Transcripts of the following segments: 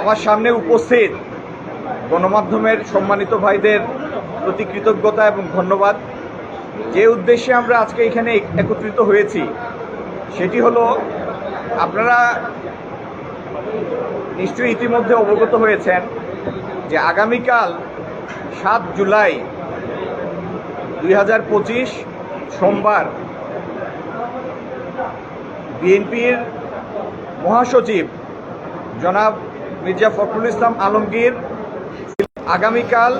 আমার সামনে উপস্থিত গণমাধ্যমের সম্মানিত ভাইদের প্রতি কৃতজ্ঞতা এবং ধন্যবাদ। যে উদ্দেশ্যে আমরা আজকে এখানে একত্রিত হয়েছি, সেটি হলো, আপনারা নিশ্চয়ই ইতিমধ্যে অবগত হয়েছেন যে আগামীকাল সাত জুলাই দুই হাজার পঁচিশ সোমবার বিএনপির মহাসচিব জনাব মির্জা ফখরুল ইসলাম আলমগীর, আগামীকাল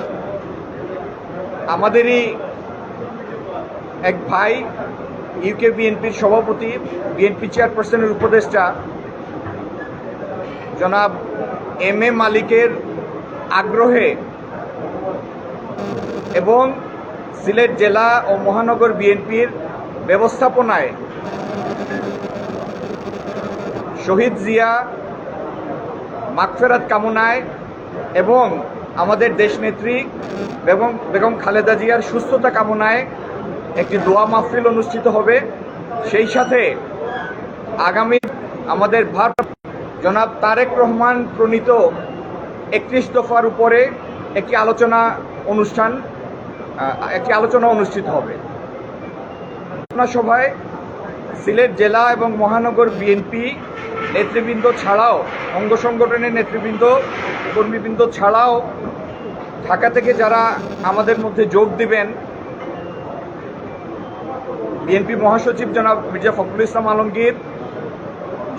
আমাদেরই এক ভাই ইউকে বিএনপির সভাপতি বিএনপি চেয়ারপারসনের উপদেষ্টা, জনাব এম এ মালিকের আগ্রহে এবং সিলেট জেলা ও মহানগর বিএনপির ব্যবস্থাপনায় শহীদ জিয়া মাগফেরাত কামনায় এবং আমাদের দেশনেত্রী বেগম বেগম খালেদা জিয়ার সুস্থতা কামনায় একটি দোয়া মাহফিল অনুষ্ঠিত হবে। সেই সাথে আগামী আমাদের ভার জনাব তারেক রহমান প্রণীত একত্রিশ দফার উপরে একটি আলোচনা অনুষ্ঠান একটি আলোচনা অনুষ্ঠিত হবে। আলোচনা সভায় সিলেট জেলা এবং মহানগর বিএনপি নেতৃবৃন্দ ছাড়াও, অঙ্গ সংগঠনের নেতৃবৃন্দ, কর্মীবৃন্দ ছাড়াও ঢাকা থেকে যারা আমাদের মধ্যে যোগ দিবেন, বিএনপি মহাসচিব জনাব মির্জা ফখরুল ইসলাম আলমগীর,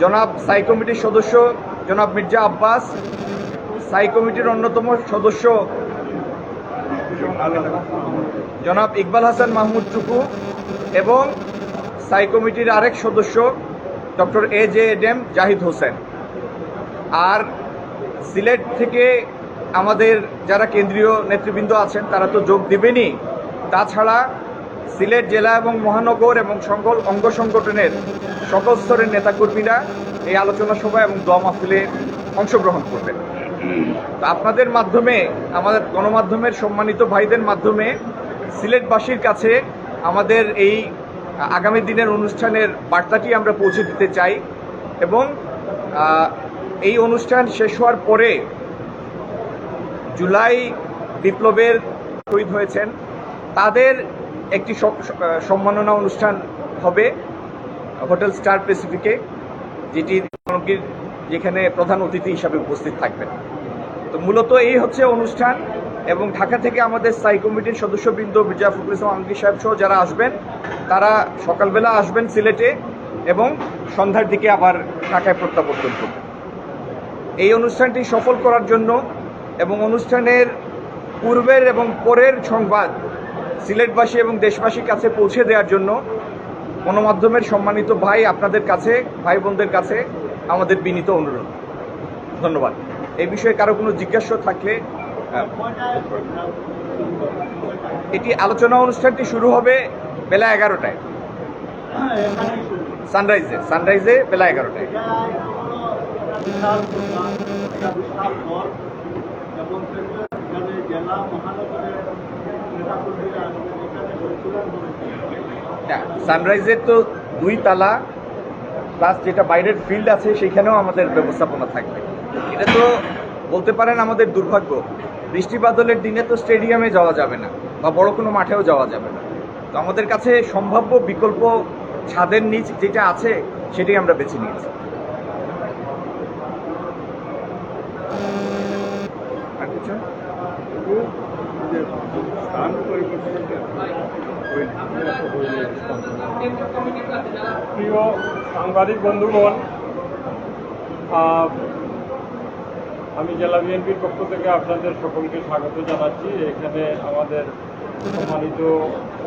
জনাব সাই কমিটির সদস্য জনাব মির্জা আব্বাস সাই কমিটির অন্যতম সদস্য জনাব ইকবাল হাসান মাহমুদ টুকু এবং সাই কমিটির আরেক সদস্য ডক্টর এ জে এডেম জাহিদ হোসেন। আর সিলেট থেকে আমাদের যারা কেন্দ্রীয় নেতৃবৃন্দ আছেন, তারা তো যোগ দিবেনই তাছাড়া সিলেট জেলা এবং মহানগর এবং সকল অঙ্গ সংগঠনের সকল স্তরের নেতাকর্মীরা এই আলোচনা সভা এবং দোয়া মাহফিলে অংশগ্রহণ করবেন। তো আপনাদের মাধ্যমে, আমাদের গণমাধ্যমের সম্মানিত ভাইদের মাধ্যমে সিলেটবাসীর কাছে আমাদের এই আগামী দিনের অনুষ্ঠানের বার্তাটি আমরা পৌঁছে দিতে চাই এবং এই অনুষ্ঠান শেষ হওয়ার পরে জুলাই বিপ্লবের শহীদ হয়েছেন। তাদের একটি সম্মাননা অনুষ্ঠান হবে হোটেল স্টার প্যাসিফিকে, যেটি যেখানে প্রধান অতিথি হিসাবে উপস্থিত থাকবেন। তো মূলত এই হচ্ছে অনুষ্ঠান। এবং ঢাকা থেকে আমাদের স্থায়ী কমিটির সদস্যবৃন্দ মির্জা ফখরুল ইসলাম আলমগীর সাহেব সহ যারা আসবেন, তারা সকালবেলা আসবেন সিলেটে এবং সন্ধ্যার দিকে আবার ঢাকায় প্রত্যাবর্তন করবেন। এই অনুষ্ঠানটি সফল করার জন্য এবং অনুষ্ঠানের পূর্বের এবং পরের সংবাদ সিলেটবাসী এবং দেশবাসীর কাছে পৌঁছে দেওয়ার জন্য গণমাধ্যমের সম্মানিত ভাই আপনাদের কাছে, ভাই বোনদের কাছে আমাদের বিনীত অনুরোধ। ধন্যবাদ। এই বিষয়ে কারও কোনো জিজ্ঞাসা থাকলে এটি আলোচনা অনুষ্ঠানটি শুরু হবে বেলা এগারোটায়। সানরাইজে সানরাইজে বেলা এগারোটায়। সানরাইজের তো দুই তালা, প্লাস যেটা বাইরের ফিল্ড আছে, সেখানেও আমাদের ব্যবস্থাপনা থাকবে। এটা তো বলতে পারেন আমাদের দুর্ভাগ্য। বৃষ্টি বাদলের দিনে তো স্টেডিয়ামে যাওয়া যাবে না, বা বড় কোনো মাঠেও যাওয়া যাবে না। তো আমাদের কাছে সম্ভাব্য বিকল্প ছাদের নিচ যেটা আছে, সেটাই আমরা বেছে নিয়েছি। প্রিয় সাংবাদিক বন্ধুগণ আমি জেলা বিএনপির পক্ষ থেকে আপনাদের সকলকে স্বাগত জানাচ্ছি। এখানে আমাদের সম্মানিত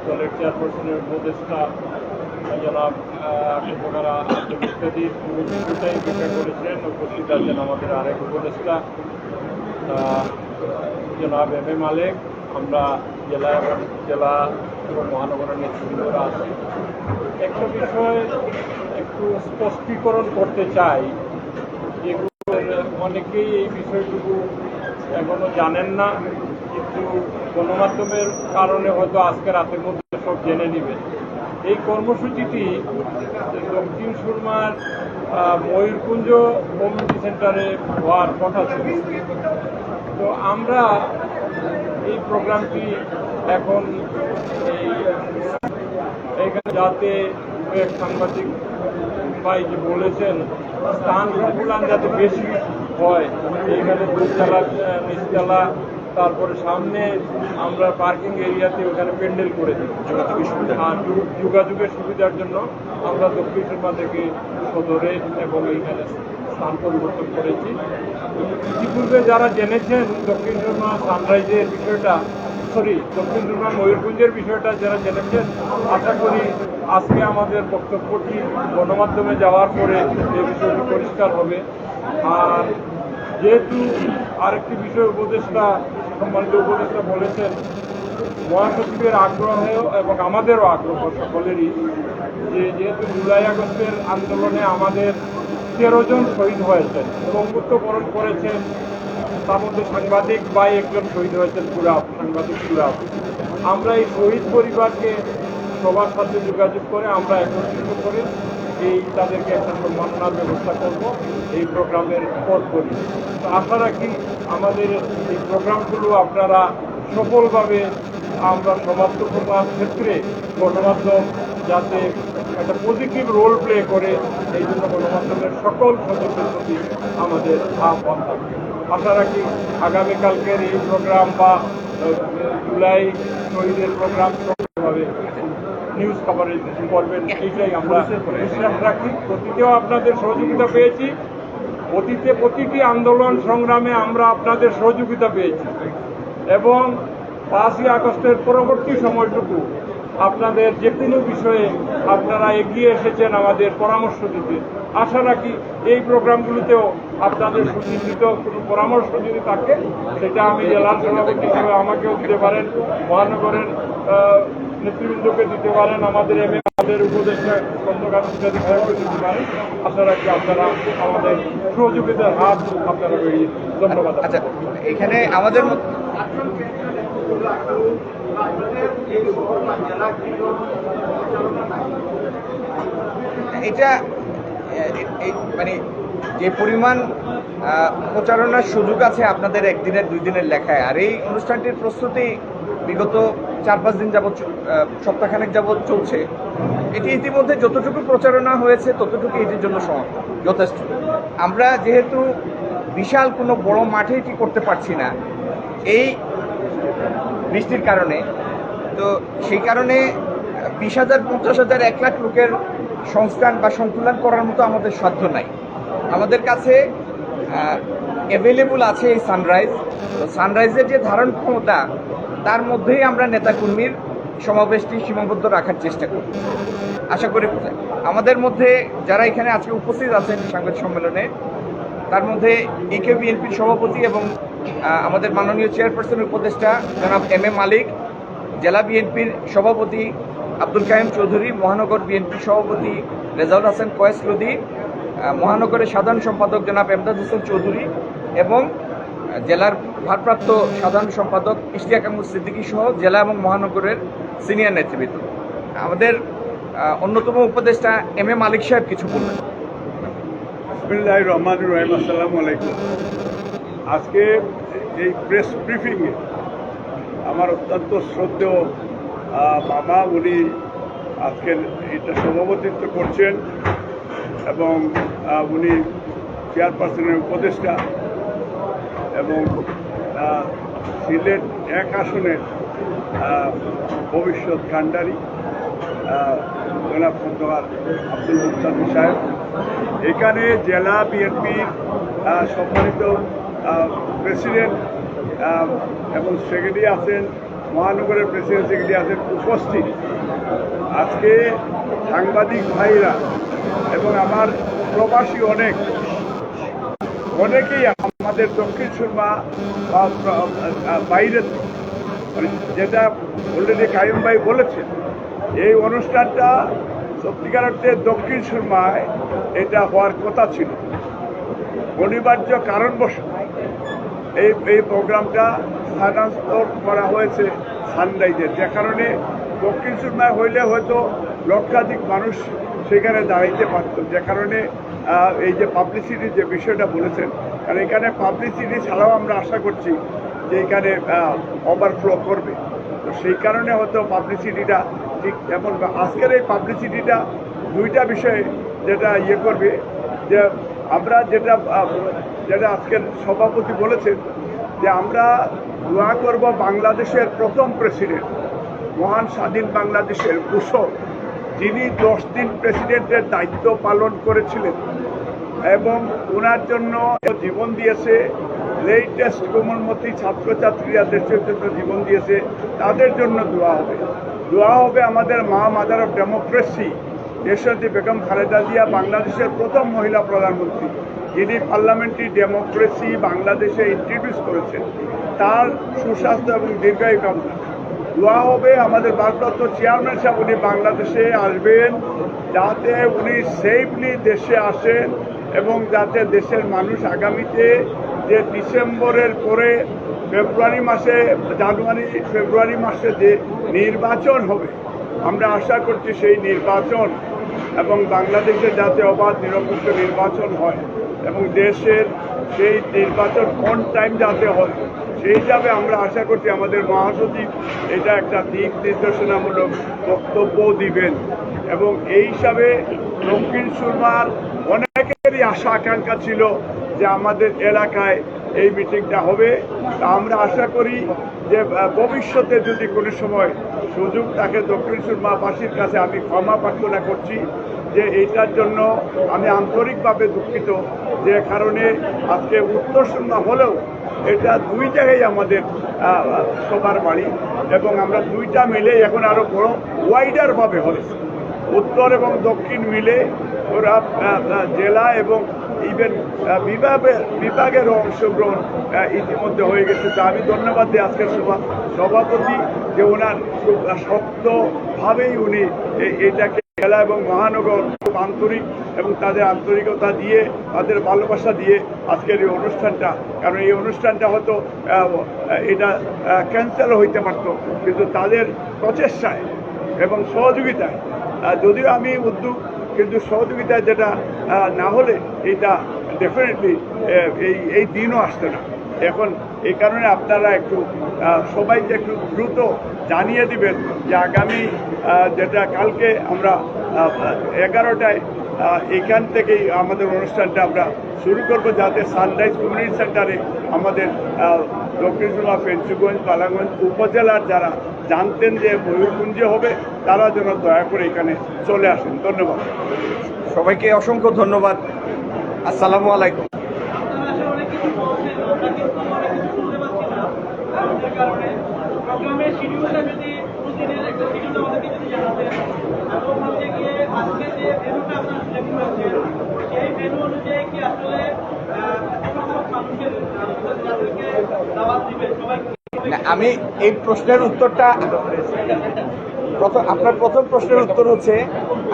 দলের চেয়ারপারসনের উপদেষ্টা জনাব আশিফারা আব্দুল ইত্যাদির পুরো কিছুটাই করেছেন। উপস্থিত আছেন আমাদের আরেক উপদেষ্টা জনাব এম এ মালেক। আমরা জেলা এবং জেলা এবং মহানগরের নেতৃবৃন্দরা আছি। একটা বিষয় একটু স্পষ্টীকরণ করতে চাই। অনেকেই এই বিষয়টুকু এখনও জানেন না, কিন্তু গণমাধ্যমের কারণে হয়তো আজকে রাতের মধ্যে সব জেনে নেবেন এই কর্মসূচিটি দক্ষিণ সুরমার ময়ূরকুঞ্জ কমিউনিটি সেন্টারে হওয়ার কথা ছিল। তো আমরা এই প্রোগ্রামটি এখন এখানে যাতে সাংবাদিক ভাই যে বলেছেন স্থান সংকুলান যাতে বেশি হয় এইখানে আহ, নিচতলা তারপরে সামনে আমরা পার্কিং এরিয়াতে ওখানে প্যান্ডেল করে দিই। আর যু- যোগাযোগের সুবিধার জন্য আমরা দক্ষিণ সুরমা থেকে সদরে এবং এইখানে স্থান পরিবর্তন করেছি। ইতিপূর্বে যারা জেনেছেন দক্ষিণ সুরমা সানরাইজের বিষয়টা সরি, দক্ষিণ সুরমা ময়ূরপুঞ্জের বিষয়টা যারা জেনেছেন, আশা করি আজকে আমাদের বক্তব্যটি গণমাধ্যমে যাওয়ার পরে এই বিষয়টি পরিষ্কার হবে। আর যেহেতু আরেকটি বিষয় উপদেষ্টা, সম্মানিত উপদেষ্টা বলেছেন, মহাসচিবের আগ্রহ এবং আমাদেরও আগ্রহ সকলেরই যে যেহেতু জুলাই আগস্টের আন্দোলনে আমাদের তেরো জন শহীদ হয়েছেন বঙ্গুত্ব বরণ করেছেন তার মধ্যে সাংবাদিক বা একজন শহীদ হয়েছেন সুরাব, সাংবাদিক সুরাব। আমরা এই শহীদ পরিবারকে সবার সাথে যোগাযোগ করে আমরা একত্রিত করে এই তাদেরকে একটা সম্মাননার ব্যবস্থা করব, এই প্রোগ্রামের পর করি। তো আশা রাখি আমাদের এই প্রোগ্রামগুলো আপনারা সফলভাবে আমরা সমাজকতার ক্ষেত্রে গণমাধ্যম যাতে একটা পজিটিভ রোল প্লে করে, এই জন্য গণমাধ্যমের সকল সদস্যের প্রতি আমাদের আহ্বান থাকবে। আশা রাখি আগামীকালকের এই প্রোগ্রাম বা জুলাই শহীদের প্রোগ্রাম সফলভাবে নিউজ কভারেজ করবেন এইটাই আমরা বিশ্বাস রাখি। অতীতেও আপনাদের সহযোগিতা পেয়েছি। অতীতে প্রতিটি আন্দোলন সংগ্রামে আমরা আপনাদের সহযোগিতা পেয়েছি। এবং পাঁচই আগস্টের পরবর্তী সময়টুকু আপনাদের যে কোনো বিষয়ে আপনারা এগিয়ে এসেছেন আমাদের পরামর্শ দিতে। আশা রাখি এই প্রোগ্রামগুলোতেও আপনাদের সুচিন্তিত কোনো পরামর্শ যদি থাকে, সেটা আমি জেলার সভাপতি হিসেবে আমাকেও দিতে পারেন, মহানগরের নেতৃবৃন্দকে দিতে পারেন, আমাদের এম আমাদের উপদেষ্টা খন্দকার দিতে পারেন। আশা রাখি আপনারা আমাদের সহযোগিতার হাত আপনারা বেরিয়ে ধন্যবাদ আচ্ছা এখানে আমাদের এটা এ- এ- মানে যে পরিমাণ প্রচারণার সুযোগ আছে আপনাদের একদিনের দুই দিনের লেখায়, আর এই অনুষ্ঠানটির প্রস্তুতি বিগত চার পাঁচ দিন যাবৎ সপ্তাহখানেক যাবৎ চলছে। এটি ইতিমধ্যে যতটুকু প্রচারণা হয়েছে, ততটুকু এটির জন্য সম- যথেষ্ট। আমরা যেহেতু বিশাল কোনো বড় মাঠে এটি করতে পারছি না, এই বৃষ্টির কারণে, তো সেই কারণে বিশ হাজার, পঞ্চাশ হাজার, এক লাখ লোকের সংস্থান বা সংকুলন করার মতো আমাদের সাধ্য নাই। আমাদের কাছে অ্যাভেলেবল আছে এই সানরাইজ সানরাইজের যে ধারণ ক্ষমতা, তার মধ্যেই আমরা নেতাকর্মীর সমাবেশটি সীমাবদ্ধ রাখার চেষ্টা করি। আশা করি আমাদের মধ্যে যারা এখানে আজকে উপস্থিত আছেন সাংবাদিক সম্মেলনে, তার মধ্যে ইকে বিএনপির সভাপতি এবং আমাদের মাননীয় চেয়ারপারসন উপদেষ্টা জনাব এম এ মালিক জেলা বিএনপির সভাপতি আব্দুল কায়েম চৌধুরী, মহানগর বিএনপির সভাপতি রেজাউল হাসান কয়েস লুদি মহানগরের সাধারণ সম্পাদক জনাব এমদাদ হোসেন চৌধুরী এবং জেলার ভারপ্রাপ্ত সাধারণ সম্পাদক ইশতিয়াক আহমদ সিদ্দিকী সহ জেলা এবং মহানগরের সিনিয়র নেতৃবৃন্দ। আমাদের অন্যতম উপদেষ্টা এম এ মালিক সাহেব কিছু বলবেন। রহমান রহিম, আসসালামু আলাইকুম। আজকে এই প্রেস ব্রিফিংয়ে আমার অত্যন্ত শ্রদ্ধেয় মামা উনি আজকে এটা সভাপতিত্ব করছেন এবং উনি চেয়ারপারসনের উপদেষ্টা এবং সিলেট এক আসনের ভবিষ্যৎ জনাব খন্দকার আব্দুল মুক্তাদি সাহেব। এখানে জেলা বিএনপির সম্মানিত প্রেসিডেন্ট এবং সেক্রেটারি আছেন মহানগরের প্রেসিডেন্ট সেক্রেটারি আছেন, উপস্থিত। আজকে সাংবাদিক ভাইরা এবং আমার প্রবাসী অনেক, অনেকেই আমাদের দক্ষিণ সুরমা বা বাইরে মানে যেটা অলরেডি কাইম ভাই বলেছেন, এই অনুষ্ঠানটা সত্যিকার অর্থে দক্ষিণ সুরমায় এটা হওয়ার কথা ছিল। অনিবার্য কারণবশত এই এই প্রোগ্রামটা স্থানান্তর করা হয়েছে সানরাইজের যে কারণে দক্ষিণ সুরমায় হইলে হয়তো লক্ষাধিক মানুষ সেখানে দাঁড়াইতে পারত। যে কারণে এই যে পাবলিসিটির যে বিষয়টা বলেছেন, কারণ এখানে পাবলিসিটি ছাড়াও আমরা আশা করছি যে এখানে ওভারফ্লো করবে। তো সেই কারণে হয়তো পাবলিসিটিটা ঠিক এমন আজকের এই পাবলিসিটিটা দুইটা বিষয়ে যেটা ইয়ে করবে, যে আমরা যেটা যেটা আজকের সভাপতি বলেছেন, যে আমরা দোয়া করব বাংলাদেশের প্রথম প্রেসিডেন্ট মহান স্বাধীন বাংলাদেশের কুশল, যিনি দশ দিন প্রেসিডেন্টের দায়িত্ব পালন করেছিলেন এবং ওনার জন্য জীবন দিয়েছে লেটেস্ট কোমলমতি ছাত্রছাত্রীরা দেশের জন্য জীবন দিয়েছে, তাদের জন্য দোয়া হবে। দোয়া হবে আমাদের মা মাদার অফ ডেমোক্রেসি দেশরী বেগম খালেদা জিয়া, বাংলাদেশের প্রথম মহিলা প্রধানমন্ত্রী, যিনি পার্লামেন্টারি ডেমোক্রেসি বাংলাদেশে ইন্ট্রোডিউস করেছেন। তার সুস্বাস্থ্য এবং দীর্ঘায়ু কামনা। দোয়া হবে আমাদের ভারপ্রাপ্ত চেয়ারম্যান সাহেব, উনি বাংলাদেশে আসবেন যাতে উনি সেফলি দেশে আসেন এবং যাতে দেশের মানুষ আগামীতে যে ডিসেম্বরের পরে ফেব্রুয়ারি মাসে, জানুয়ারি, ফেব্রুয়ারি মাসে যে নির্বাচন হবে, আমরা আশা করছি সেই নির্বাচন এবং বাংলাদেশে যাতে অবাধ, নিরপেক্ষ নির্বাচন হয় এবং দেশের সেই নির্বাচন কোন টাইম যাতে হয়। সেই হিসাবে আমরা আশা করছি আমাদের মহাসচিব এটা একটা দিক নির্দেশনামূলক বক্তব্য দিবেন। এবং এই হিসাবে দক্ষিণ সুরমার অনেকেরই আশা আকাঙ্ক্ষা ছিল যে আমাদের এলাকায় এই মিটিংটা হবে। তা আমরা আশা করি যে ভবিষ্যতে যদি কোনো সময় সুযোগ থাকে দক্ষিণ সুরমাবাসীর কাছে, আমি ক্ষমা প্রার্থনা করছি যে এইটার জন্য আমি আন্তরিকভাবে দুঃখিত। যে কারণে আজকে উত্তর সুরমা হলেও এটা দুই জায়গায় আমাদের সবার বাড়ি। এবং আমরা দুইটা মিলে এখন আরও বড় ওয়াইডারভাবে হয়েছে উত্তর এবং দক্ষিণ মিলে ওরা জেলা এবং ইভেন বিভাগের বিভাগেরও অংশগ্রহণ ইতিমধ্যে হয়ে গেছে। তা আমি ধন্যবাদ দিই আজকের সভা, সভাপতি যে ওনার শক্তভাবেই উনি এটাকে জেলা এবং মহানগর খুব আন্তরিক এবং তাদের আন্তরিকতা দিয়ে, তাদের ভালোবাসা দিয়ে আজকের এই অনুষ্ঠানটা। কারণ এই অনুষ্ঠানটা হয়তো এটা ক্যান্সেল হইতে পারত। কিন্তু তাদের প্রচেষ্টায় এবং সহযোগিতায় যদিও আমি উদ্যোগ, কিন্তু সহযোগিতায় যেটা না হলে এটা ডেফিনেটলি এই এই দিনও আসতো না। এখন এই কারণে আপনারা একটু সবাইকে একটু দ্রুত জানিয়ে দিবেন যে আগামী যেটা কালকে আমরা এগারোটায় এখান থেকেই আমাদের অনুষ্ঠানটা আমরা শুরু করব যাতে সানরাইজ কমিউনিটি সেন্টারে আমাদের আহ, দক্ষিণ সুরমা ফেঞ্চুগঞ্জ পালাগঞ্জ উপজেলার যারা জানতেন যে ময়ূরপুঞ্জে হবে তারা যেন দয়া করে এখানে চলে আসেন। ধন্যবাদ। সবাইকে অসংখ্য ধন্যবাদ। আসসালামু আলাইকুম আপনারা আসলে অনেক কিছু বলছেন আমরা কিন্তু অনেক কিছু শুনতে পাচ্ছি না যার কারণে প্রোগ্রামের শিডিউলটা যদি প্রতিদিনের একটা শিডিউল আমাদেরকে যদি জানাতেন এবং হচ্ছে গিয়ে আজকে যে ভেনুটা আপনারা সিলেক্ট করেছেন সেই ভেনু অনুযায়ী কি আসলে আহ, এত সংখ্যক মানুষের আহ, যাদেরকে দাওয়াত দিবেন সবাই না, আমি এই প্রশ্নের উত্তরটা প্রথম আপনার প্রথম প্রশ্নের উত্তর হচ্ছে,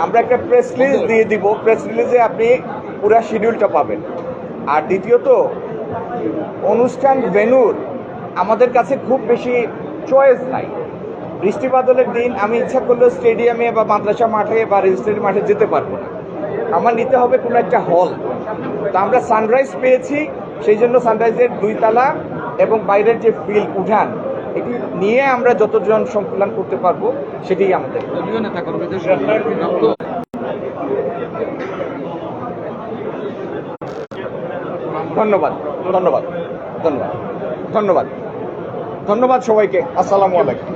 আমরা একটা প্রেস রিলিজ দিয়ে দিব। প্রেস রিলিজে আপনি পুরা শিডিউলটা পাবেন। আর দ্বিতীয়ত, অনুষ্ঠান ভেনুর আমাদের কাছে খুব বেশি চয়েস নাই। বৃষ্টি বাদলের দিন আমি ইচ্ছা করলেও স্টেডিয়ামে বা মাদ্রাসা মাঠে বা রেজিস্ট্রি মাঠে যেতে পারব না। আমার নিতে হবে কোনো একটা হল তা আমরা সানরাইজ পেয়েছি। সেই জন্য সানরাইজের দুই তালা এবং বাইরের যে ফিল্ড উঠান এটি নিয়ে আমরা যতজন সংকুলন করতে পারব সেটাই আমাদের। ধন্যবাদ ধন্যবাদ ধন্যবাদ ধন্যবাদ ধন্যবাদ সবাইকে। আসসালামু আলাইকুম।